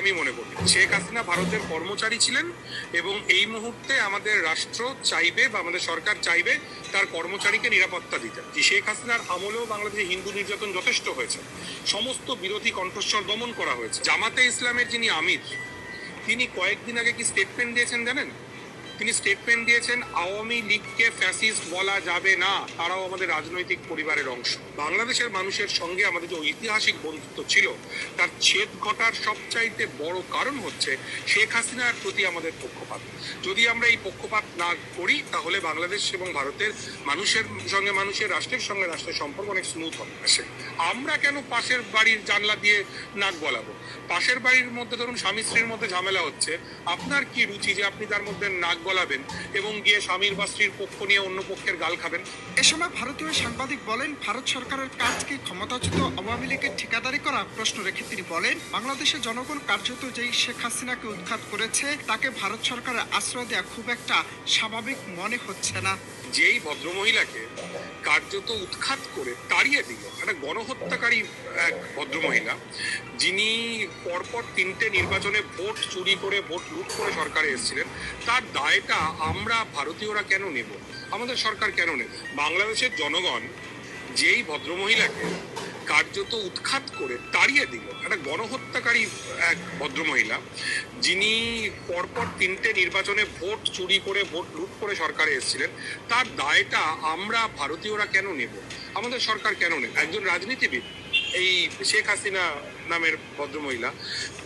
আমি মনে করি। শেখ হাসিনা ভারতের কর্মচারী ছিলেন এবং এই মুহূর্তে আমাদের রাষ্ট্র চাইবে বা আমাদের সরকার চাইবে তার কর্মচারীকে নিরাপত্তা দিতে। শেখ হাসিনার আমলেও বাংলাদেশে হিন্দু নির্যাতন যথেষ্ট হয়েছে। সমস্ত বিরোধী কণ্ঠস্বর দমন করা হয়েছে। জামাতে ইসলামের যিনি আমির, তিনি কয়েকদিন আগে কি স্টেটমেন্ট দিয়েছেন জানেন? তিনি স্টেটমেন্ট দিয়েছেন, আওয়ামী লীগকে ফ্যাসিস্ট বলা যাবে না। তারাও আমাদের রাজনৈতিক পরিবারের অংশ। বাংলাদেশের মানুষের সঙ্গে আমাদের যে ঐতিহাসিক বন্ধুত্ব ছিল, তার ছেদ ঘটার সবচাইতে বড় কারণ হচ্ছে শেখ হাসিনার প্রতি আমাদের পক্ষপাত। যদি আমরা এই পক্ষপাত না করি, তাহলে বাংলাদেশ এবং ভারতের মানুষের সঙ্গে মানুষের, রাষ্ট্রের সঙ্গে রাষ্ট্রের সম্পর্ক অনেক স্মুথ হবে। আসে। আমরা কেন পাশের বাড়ির জানলা দিয়ে নাক গলাবো? পাশের বাড়ির মধ্যে ধরুন স্বামী স্ত্রীর মধ্যে ঝামেলা হচ্ছে। আপনার কি রুচি যে আপনি তার মধ্যে নাক গলাবেন এবং গিয়ে স্বামীর বা স্ত্রীর পক্ষ নিয়ে অন্য পক্ষের গাল খাবেন। এ সময় ভারতীয় সাংবাদিক বলেন ভারত সরকারের কাজ কি ক্ষমতাচ্যুত আওয়ামী লীগের ঠিকাদারি করা প্রশ্ন রেখে তিনি বলেন বাংলাদেশের জনগণ কার্যত যেই শেখ হাসিনাকে উৎখাত করেছে তাকে ভারত সরকারের আশ্রয় দেওয়া খুব একটা স্বাভাবিক মনে হচ্ছে না। যেই ভদ্রমহিলাকে কার্যত উৎখাত করে তাড়িয়ে দিল একটা গণহত্যাকারী এক ভদ্রমহিলা যিনি পরপর তিনটে নির্বাচনে ভোট চুরি করে ভোট লুট করে সরকারে এসেছিলেন তার দায়টা আমরা ভারতীয়রা কেন নেব? আমাদের সরকার কেন নেবে? বাংলাদেশের জনগণ যেই ভদ্রমহিলাকে কার্যত উৎখাত করে তাড়িয়ে দিল, একটা গণহত্যাকারী এক ভদ্রমহিলা, যিনি পরপর তিনটে নির্বাচনে ভোট চুরি করে, ভোট লুট করে সরকারে এসেছিলেন, তার দায়টা আমরা ভারতীয়রা কেন নেব? আমাদের সরকার কেন নেবে? একজন রাজনীতিবিদ এই শেখ হাসিনা নামের ভদ্রমহিলা,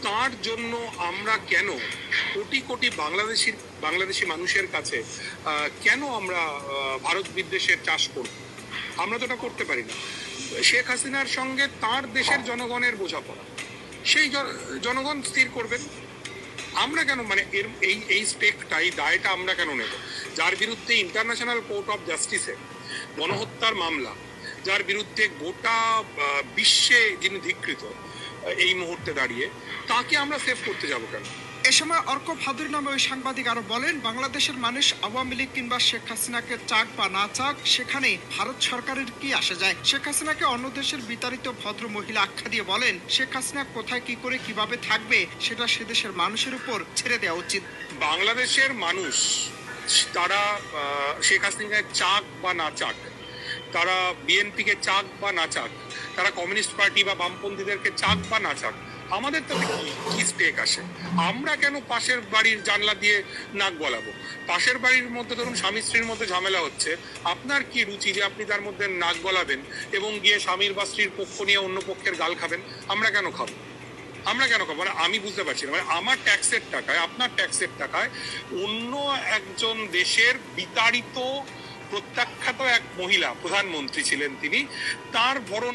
তার জন্য আমরা কেন কোটি কোটি বাংলাদেশির বাংলাদেশি মানুষের কাছে কেন আমরা ভারত বিদ্বেষের চাষ করব? আমরা তো এটা করতে পারি না। শেখ হাসিনার সঙ্গে তার দেশের জনগণের বোঝাপড়া। সেই জনগণ স্থির করবেন। আমরা কেন মানে এর, এই এই স্টেকটা এই দায়টা আমরা কেন নেব? যার বিরুদ্ধে ইন্টারন্যাশনাল কোর্ট অফ জাস্টিসে গণহত্যার মামলা যার বিরুদ্ধে গোটা বিশ্বে যিনি ধিকৃত এই মুহূর্তে দাঁড়িয়ে তাকে আমরা সেভ করতে যাব কেন? এ সময় অর্ক ভাদুরী নামে ওই সাংবাদিক আরও বলেন বাংলাদেশের মানুষ আওয়ামী লীগ কিংবা শেখ হাসিনাকে চাক বা না চাক সেখানে ভারত সরকারের কি আসা যায়? শেখ হাসিনাকে অন্য দেশের বিতাড়িত ভদ্র মহিলা আখ্যা দিয়ে বলেন শেখ হাসিনা কোথায় কি করে কীভাবে থাকবে সেটা সে দেশের মানুষের উপর ছেড়ে দেওয়া উচিত। বাংলাদেশের মানুষ তারা শেখ হাসিনাকে চাক বা না চাক তারা বিএনপিকে চাক বা না চাক, তারা কমিউনিস্ট পার্টি বা বামপন্থীদেরকে চাক বা না চাক, আমাদের তাতে কি স্টেক আসে? আমরা কেন পাশের বাড়ির জানলা দিয়ে নাক গলাবো? পাশের বাড়ির মধ্যে ধরুন স্বামী স্ত্রীর মধ্যে ঝামেলা হচ্ছে, আপনার কি রুচি যে আপনি তার মধ্যে নাক গলাবেন এবং গিয়ে স্বামীর বা স্ত্রীর পক্ষ নিয়ে অন্য পক্ষের গাল খাবেন, আমরা কেন খাব? আমরা কেন খাব? মানে আমি বুঝতে পারছি না। মানে আমার ট্যাক্সের টাকায়, আপনার ট্যাক্সের টাকায় অন্য একজন দেশের বিতাড়িত প্রত্যাখ্যাত এক মহিলা প্রধানমন্ত্রী ছিলেন তিনি। তার ভরণ